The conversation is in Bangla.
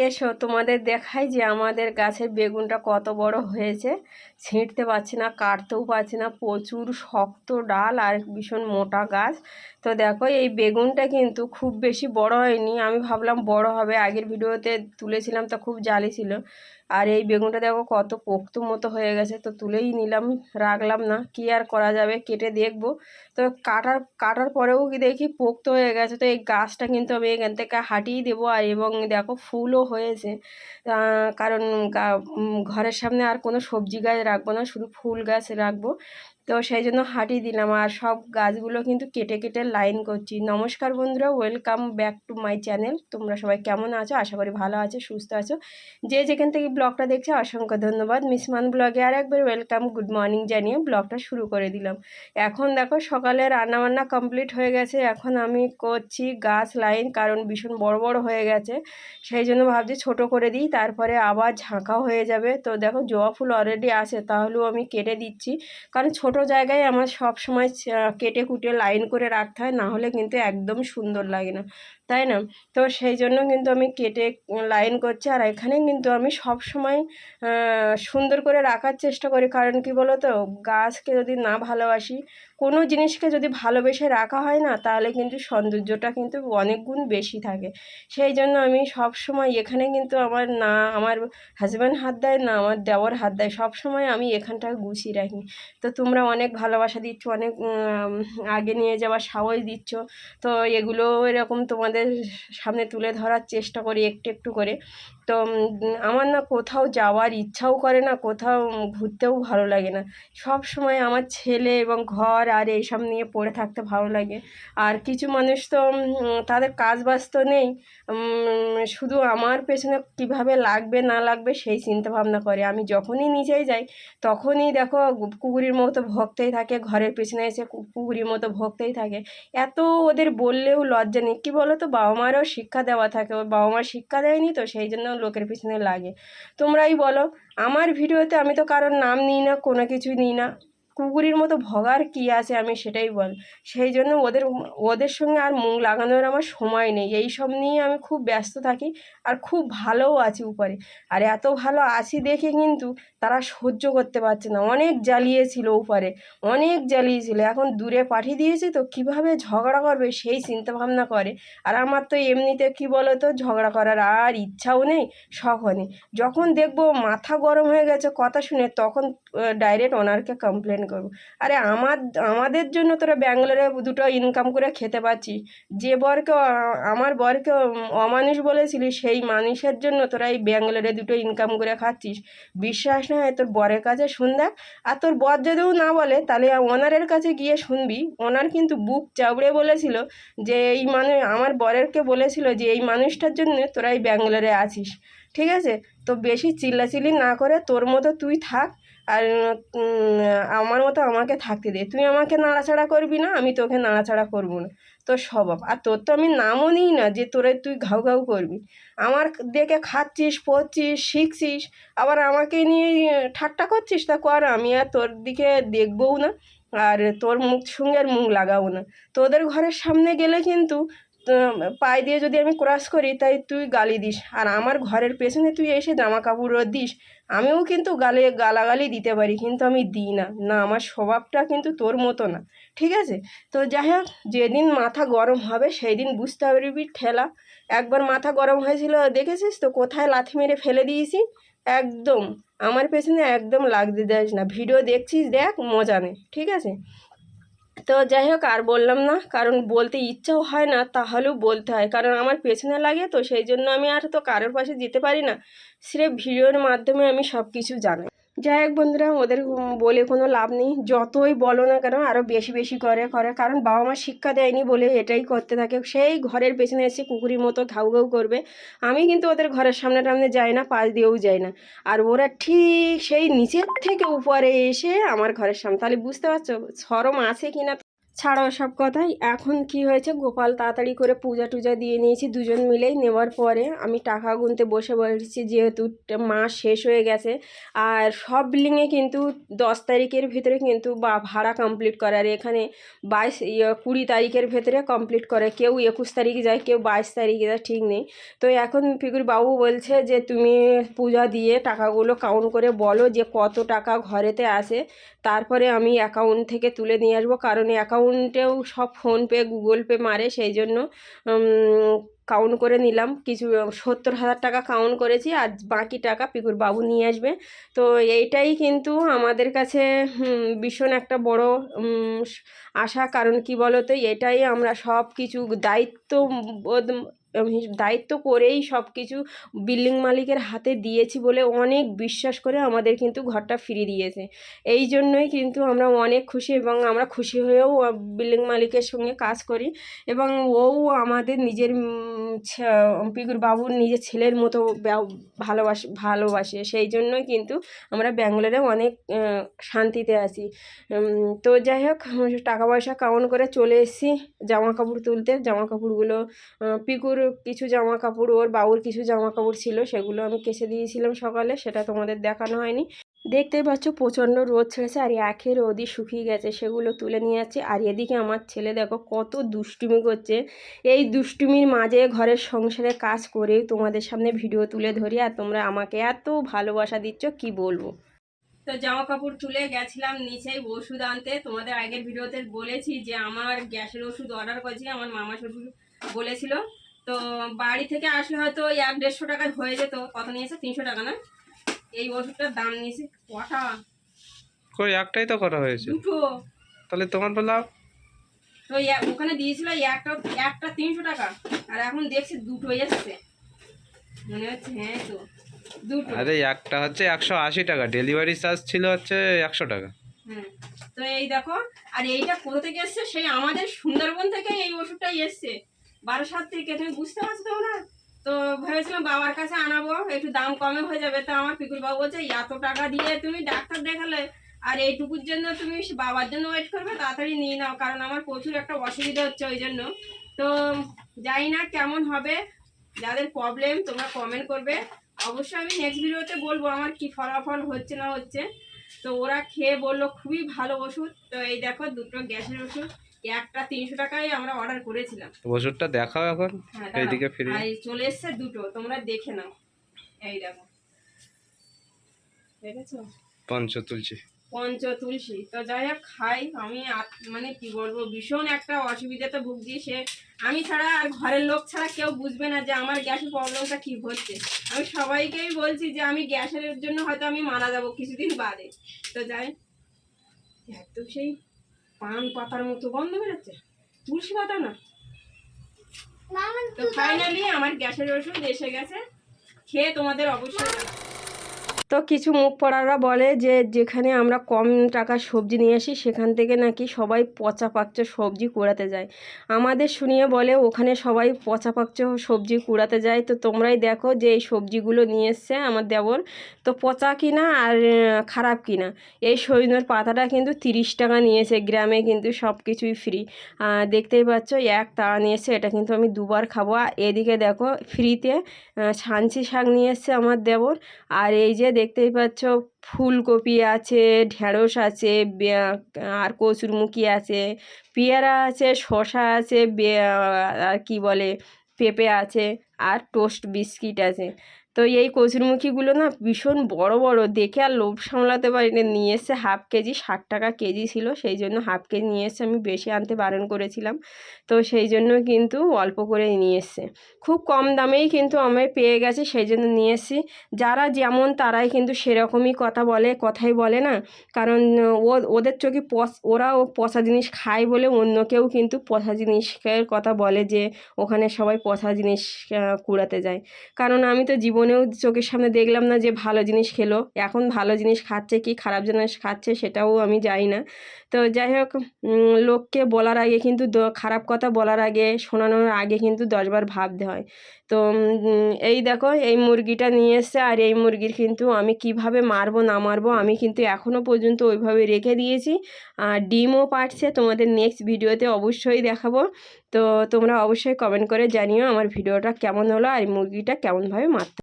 এসো, তোমাদের দেখাই যে আমাদের গাছের বেগুনটা কত বড় হয়েছে। ছিঁড়তে পারছি না, কাটতেও পারছি না, প্রচুর শক্ত ডাল আর ভীষণ মোটা গাছ। তো দেখো, এই বেগুনটা কিন্তু খুব বেশি বড় হয়নি। আমি ভাবলাম বড় হবে, আগের ভিডিওতে তুলেছিলাম, তো খুব জালি ছিল। আর এই বেগুনটা দেখো কত পোক্ত মতো হয়ে গেছে, তো তুলেই নিলাম, রাখলাম না, কি আর করা যাবে, কেটে দেখব। তো কাটার কাটার পরেও কি দেখি পোক্ত হয়ে গেছে, তো এই গাছটা কিন্তু আমি এখান থেকে হাঁটিয়ে দেবো, আর এবং দেখো ফুলও হয়েছে। কারণ ঘরের সামনে আর কোনো সবজি গাছ রাখব না, শুধু ফুল গাছ রাখব। তো সেই জন্য হাঁটিয়ে দিলাম, আর সব গাছগুলো কিন্তু কেটে কেটে লাইন করছি। নমস্কার বন্ধুরা, welcome back to my channel, তোমরা সবাই কেমন আছো? আশা করি ভালো আছো, সুস্থ আছো। যে যেখান থেকে ব্লগটা দেখছে অসংখ্য ধন্যবাদ। মিসমান ব্লগে আর একবার ওয়েলকাম, গুড মর্নিং জানিয়ে ব্লগটা শুরু করে দিলাম। এখন দেখো সকালে রান্নাবান্না কমপ্লিট হয়ে গেছে। এখন আমি করছি গাছ লাইন, কারণ ভীষণ বড় বড় হয়ে গেছে। সেই জন্য ভাবছি ছোট করে দিই, তারপরে আবার ঝাঁকা হয়ে যাবে। তো দেখো জবা ফুল অলরেডি আছে, তাহলেও আমি কেটে দিচ্ছি। কারণ ছোট জায়গায় আমার সব সময় কেটে কুটে লাইন করে রাখতে হয়, না হলে কিন্তু একদম সুন্দর লাগে না। তাই না? তো সেই জন্য কিন্তু আমি কেটে লাইন করছি আর এখানে কিন্তু আমি সব সময় সুন্দর করে রাখার চেষ্টা করি। কারণ কি বলো তো গাছকে যদি না ভালোবাসি কোনো জিনিসকে যদি ভালোবেসে রাখা হয় না, তাহলে কিন্তু সৌন্দর্যটা কিন্তু অনেক গুণ বেশি থাকে। সেই জন্য আমি সব সময় এখানে কিন্তু আমার না, আমার হাজব্যান্ড হাত দেয়, না আমার দেওয়ার হাত দেয়, সব সময় আমি এখানটায় গুছিয়ে রাখি। তো তোমরা অনেক ভালোবাসা দিচ্ছ, অনেক আগে নিয়ে যাওয়ার সাহস দিচ্ছ। তো এগুলো এরকম তোমাদের সামনে তুলে ধরার চেষ্টা করি একটু একটু করে। তো আমার না কোথাও যাওয়ার ইচ্ছাও করে না, কোথাও ঘুরতেও ভালো লাগে না। সব সময় আমার ছেলে এবং ঘর আর এইসব নিয়ে পড়ে থাকতে ভালো লাগে। আর কিছু মানুষ তো তাদের কাজ বাজ তো নেই শুধু আমার পেছনে কীভাবে লাগবে, না লাগবে সেই চিন্তা ভাবনা করে। আমি যখনই নিচেই যাই, তখনই দেখো কুকুরের মতো ভক্তেই থাকে, ঘরের পেছনে এসে কুকুরের মতো ভক্তেই থাকে। এত ওদের বললেও লজ্জা নেই। কী বলো তো বাবা মারও শিক্ষা দেওয়া থাকে। ওর বাবা মা শিক্ষা দেয়নি তো, সেই জন্য লোকের পিছনে লাগে। তোমরাই বলো, আমার ভিডিওতে আমি তো কারোর নাম নিই না, কোনো কিছুই নিই না। কুকুরের মতো ভগার কি আছে আমি সেটাই বল। সেই জন্য ওদের ওদের সঙ্গে আর মুখ লাগানোর আমার সময় নেই। এই সব নিয়ে আমি খুব ব্যস্ত থাকি আর খুব ভালোও আছি উপরে। আর এত ভালো আছি দেখে কিন্তু তারা সহ্য করতে পারছে না। অনেক জ্বালিয়েছিল উপরে অনেক জ্বালিয়েছিল। এখন দূরে পাঠিয়ে দিয়েছি তো কীভাবে ঝগড়া করবে সেই চিন্তা ভাবনা করে। আর আমার তো এমনিতে কি বলো তো ঝগড়া করার আর ইচ্ছাও নেই, শখও নেই। যখন দেখব মাথা গরম হয়ে গেছে কথা শুনে, তখন ডাইরেক্ট ওনারকে কমপ্লেন করব। আরে আমার, আমাদের জন্য তোরা ব্যাঙ্গালোরে দুটো ইনকাম করে খেতে পারছিস। যে বরকে, আমার বরকে অমানুষ বলেছিলি, সেই মানুষের জন্য তোরা এই ব্যাঙ্গালোরে দুটো ইনকাম করে খাচ্ছিস। বিশ্বাস না তোর বরের কাছে শুন দেখ। আর তোর বর যদিও না বলে, তাহলে ওনারের কাছে গিয়ে শুনবি। ওনার কিন্তু বুক চাবড়ে বলেছিল যে, এই মানুষ আমার বরেরকে বলেছিল যে, এই মানুষটার জন্য তোরা এই ব্যাঙ্গালোরে আছিস। ঠিক আছে? তো বেশি চিল্লাচিল্লি না করে তোর মতো তুই থাক। আর আমার মতো আমাকে থাকতে দে। তুই আমাকে নাড়াচাড়া করবি না, আমি তোকে নাড়াচাড়া করব না। তোর স্বভাব। আর তোর তো আমি নামও নিই না যে তোরে তুই ঘাউ ঘাউ করবি। আমার দেখে খাচ্ছিস, পড়ছিস, শিখছিস, আবার আমাকে নিয়ে ঠাট্টা করছিস? তা কর, আমি আর তোর দিকে দেখবও না, আর তোর মুখ সঙ্গে মুখ লাগাবো না। তোদের ঘরের সামনে গেলে কিন্তু পায়ে দিয়ে যদি আমি ক্রস করি, তাই তুই গালি দিস। আর আমার ঘরের পেছনে তুই এসে জামা কাপড়ও দিস। আমিও কিন্তু গালে, গালাগালি দিতে পারি, কিন্তু আমি দিই না। না, আমার স্বভাবটা কিন্তু তোর মতো না। ঠিক আছে? তো যাই হোক, যেদিন মাথা গরম হবে সেই দিন বুঝতে পারবি ঠেলা। একবার মাথা গরম হয়েছিল, দেখেছিস তো? কোথায় লাথি মেরে ফেলে দিয়েছি? একদম, আমার পেছনে একদম লাগতে দেস না। ভিডিও দেখছিস, দেখ, মজা নেই ঠিক আছে? তো যাই হোক, আর বললাম না, কারণ বলতে ইচ্ছাও হয় না, তাহলেও বলতে হয়। কারণ আমার পেছনে লাগে তো, সেই জন্য আমি আর তো কারোর পাশে যেতে পারি না। স্রেফ ভিডিওর মাধ্যমে আমি সব কিছু জানাই। যাই হোক বন্ধুরা, ওদের বলে কোনো লাভ নেই। যতই বলো না কেন আরও বেশি বেশি করে করে। কারণ বাবা মা শিক্ষা দেয়নি বলে এটাই করতে থাকে। সেই ঘরের পেছনে এসে কুকুরের মতো ঘাউ ঘাউ করবে। আমি কিন্তু ওদের ঘরের সামনে টামনে যাই না, পাশ দিয়েও যাই না। আর ওরা ঠিক সেই নিচের থেকে উপরে এসে আমার ঘরের সামনে। তাহলে বুঝতে পারছ? সরম আছে কি না ছাড়ো সব কথাই। এখন কি হয়েছে? গোপাল তাড়াতাড়ি করে পূজা টুজা দিয়ে নিয়েছি দুজন মিলেই নেওয়ার পরে আমি টাকা গুনতে বসে পড়েছি যেহেতু মাস শেষ হয়ে গেছে। আর সব বিল্ডিংয়ে কিন্তু দশ তারিখের ভিতরে কিন্তু বা ভাড়া কমপ্লিট করে। আর এখানে বাইশ ইয়ে, কুড়ি তারিখের ভেতরে কমপ্লিট করে। কেউ একুশ তারিখে যায় কেউ বাইশ তারিখে যায় ঠিক নেই। তো এখন পিকুর বাবু বলছে যে তুমি পূজা দিয়ে টাকাগুলো কাউন্ট করে বলো যে কত টাকা ঘরেতে আসে তারপরে আমি অ্যাকাউন্ট থেকে তুলে নিয়ে আসব। কারণ অ্যাকাউন্টেও সব ফোনপে গুগল পে মারে, সেই জন্য কাউন্ট করে নিলাম। কিছু, সত্তর হাজার টাকা কাউন্ট করেছি আর বাকি টাকা পিকুর বাবু নিয়ে আসবে। তো এইটাই কিন্তু আমাদের কাছে ভীষণ একটা বড় আশা। কারণ কি বলতো, এটাই আমরা সব কিছু দায়িত্ব দায়িত্ব করেই সব কিছু বিল্ডিং মালিকের হাতে দিয়েছি বলে অনেক বিশ্বাস করে আমাদের কিন্তু ঘরটা ফিরিয়ে দিয়েছে। এই জন্যই কিন্তু আমরা অনেক খুশি এবং আমরা খুশি হয়েও বিল্ডিং মালিকের সঙ্গে কাজ করি এবং ও আমাদের নিজের পিকুর বাবুর নিজের ছেলের মতো ভালোবাসে ভালোবাসে। সেই জন্যই কিন্তু আমরা ব্যাঙ্গালোরে অনেক শান্তিতে আছি। তো যাই হোক, টাকা পয়সা কাউন্ট করে চলে এসেছি জামা কাপড় তুলতে। জামা কাপড়গুলো পিকুর কিছু জামা কাপড় ওর বাবুর কিছু জামা কাপড় ছিল, সেগুলো আমি কেচে দিয়েছিলাম সকালে, সেটা তোমাদের দেখানো হয়নি। দেখতেই পাচ্ছ প্রচণ্ড রোদ ছেড়েছে, আর একের রোদই শুকিয়ে গেছে, সেগুলো তুলে নিয়ে যাচ্ছে। আর এদিকে আমার ছেলে দেখো কত দুষ্টুমি করছে। এই দুষ্টুমির মাঝে ঘরের সংসারে কাজ করেই তোমাদের সামনে ভিডিও তুলে ধরি, আর তোমরা আমাকে এত ভালোবাসা দিচ্ছ, কি বলব? তো জামা কাপড় তুলে গেছিলাম নিচেই ওষুধ আনতে। তোমাদের আগের ভিডিওতে বলেছি যে, আমার গ্যাসের ওষুধ অর্ডার করেছি, আমার মামা শ্বশুর বলেছিল। তো বাড়ি থেকে আসলে হয়তো এক দেড়শো টাকায় হয়ে যেত। কত নিয়েছে? তিনশো টাকা না? এই ওষুধটার দাম নিয়েছে কটা? কই একটাই তো করা হয়েছে। দুটো। তাহলে তোমার তো লাভ তো ওখানে দিয়েছিল একটা একটা তিনশো টাকা। আর এখন দেখছি দুটো এসছে। মনে হচ্ছে হ্যাঁ তো দুটো। আরে একটা হচ্ছে একশো আশি টাকা ডেলিভারি চার্জ ছিল হচ্ছে একশো টাকা। হ্যাঁ তো এই দেখো আর এইটা কোথা থেকে এসছে? সেই আমাদের সুন্দরবন থেকে এই ওষুধটাই এসছে। বারাসাত থেকে তুমি বুঝতে পারছ তোমরা তো ভেবেছিলাম বাবার কাছে আনাবো, একটু দাম কমে হয়ে যাবে। তো আমার পিকুর বাবু বলছে, এত টাকা দিয়ে তুমি ডাক্তার দেখালে, আর এইটুকুর জন্য তুমি বাবার জন্য ওয়েট করবে, তাড়াতাড়ি নিয়ে নাও, কারণ আমার প্রচুর একটা অসুবিধা হচ্ছে ওই জন্য। তো জানি না কেমন হবে, যাদের প্রবলেম তোমরা কমেন্ট করবে। অবশ্যই আমি নেক্সট ভিডিওতে বলব আমার কি ফলাফল হচ্ছে না হচ্ছে। তো ওরা খেয়ে বলল, খুবই ভালো ওষুধ। তো এই দেখো, দুটো গ্যাসের ওষুধ। একটা তিনশো টাকায় আমরা অর্ডার করেছিলাম। ওষুধটা দেখাও এখন হ্যাঁ এইদিকে ফিরে। চলে এসছে দুটো তোমরা দেখে নাও। এই দেখো। দেখেছ? পঞ্চ তুলছি পঞ্চ তুলসী। তো যাই হোক খাই। আমি মানে কি বলব ভীষণ একটা অসুবিধাতে ভুগছি সে। আমি ছাড়া আর ঘরের লোক ছাড়া কেউ বুঝবে না যে আমার গ্যাসের প্রবলেমটা কি হচ্ছে। আমি সবাইকেই বলছি যে আমি গ্যাসের জন্য হয়তো আমি মারা যাব কিছুদিন বাদে। তো যাই এত সেই পান পাতার মতো গন্ধ বেরোচ্ছে তুলসী পাতা না তো ফাইনালি আমার গ্যাসের ওষুধ এসে গেছে খেয়ে তোমাদের অবশ্যই। তো কিছু মুখ পড়ারা বলে যে, যেখানে আমরা কম টাকার সবজি নিয়ে আসি, সেখান থেকে নাকি সবাই পচা পাকচে সবজি কুড়াতে যায়। আমাদের শুনিয়ে বলে, ওখানে সবাই পচা পাকচে সবজি কুড়াতে যায়। তো তোমরাই দেখো যে, এই সবজিগুলো নিয়ে এসছে আমার দেবর। তো পচা কিনা আর খারাপ কিনা? এই সজনের পাতাটা কিন্তু তিরিশ টাকা নিয়েছে গ্রামে কিন্তু সব কিছুই ফ্রি দেখতেই পাচ্ছ, এক তাড়া নিয়েছে এটা কিন্তু আমি দুবার খাব। এদিকে দেখো ফ্রিতে ছাঞ্চি শাক নিয়ে এসছে আমার দেবর। আর এই যে দেখতেই পাচ্ছ, ফুলকপি আছে, ঢেঁড়স আছে আর কচুরমুখী আছে, পেয়ারা আছে শশা আছে আর কি বলে, পেঁপে আছে, আর টোস্ট বিস্কিট আছে। তো এই কচুরমুখীগুলো না ভীষণ বড় বড়। দেখে আর লোভ সামলাতে পারিনি। নিয়ে এসছে হাফ কেজি, ষাট টাকা কেজি ছিল। সেই জন্য হাফ কেজি নিয়ে এসে আমি বেশি আনতে বারণ করেছিলাম। তো সেই জন্য কিন্তু অল্প করে নিয়ে এসছে খুব কম দামেই কিন্তু আমি পেয়ে গেছি। সেই জন্য নিয়ে এসেছি। যারা যেমন তারাই কিন্তু সেরকমই কথা বলে, কথাই বলে না। কারণ ও, ওদের চোখে পচ, ওরাও পচা জিনিস খায় বলে অন্য কেউ কিন্তু পচা জিনিসের কথা বলে যে ওখানে সবাই পচা জিনিস কুড়াতে যায়। কারণ আমি তো জীবন জীবনেও চোখের সামনে দেখলাম না যে ভালো জিনিস খেলো। এখন ভালো জিনিস খাচ্ছে, কি খারাপ জিনিস খাচ্ছে সেটাও আমি জানি না। তো যাই হোক লোককে বলার আগে কিন্তু খারাপ কথা বলার আগে, শোনানোর আগে কিন্তু দশবার ভাবতে হয়। তো এই দেখো, এই মুরগিটা নিয়ে এসছে আর এই মুরগির কিন্তু আমি কীভাবে মারবো, না মারবো, আমি কিন্তু এখনও পর্যন্ত ওইভাবে রেখে দিয়েছি। আর ডিমও পারছে তোমাদের নেক্সট ভিডিওতে অবশ্যই দেখাবো। তো তোমরা অবশ্যই কমেন্ট করে জানিও আমার ভিডিওটা কেমন হলো আর মুরগিটা কেমনভাবে মারতে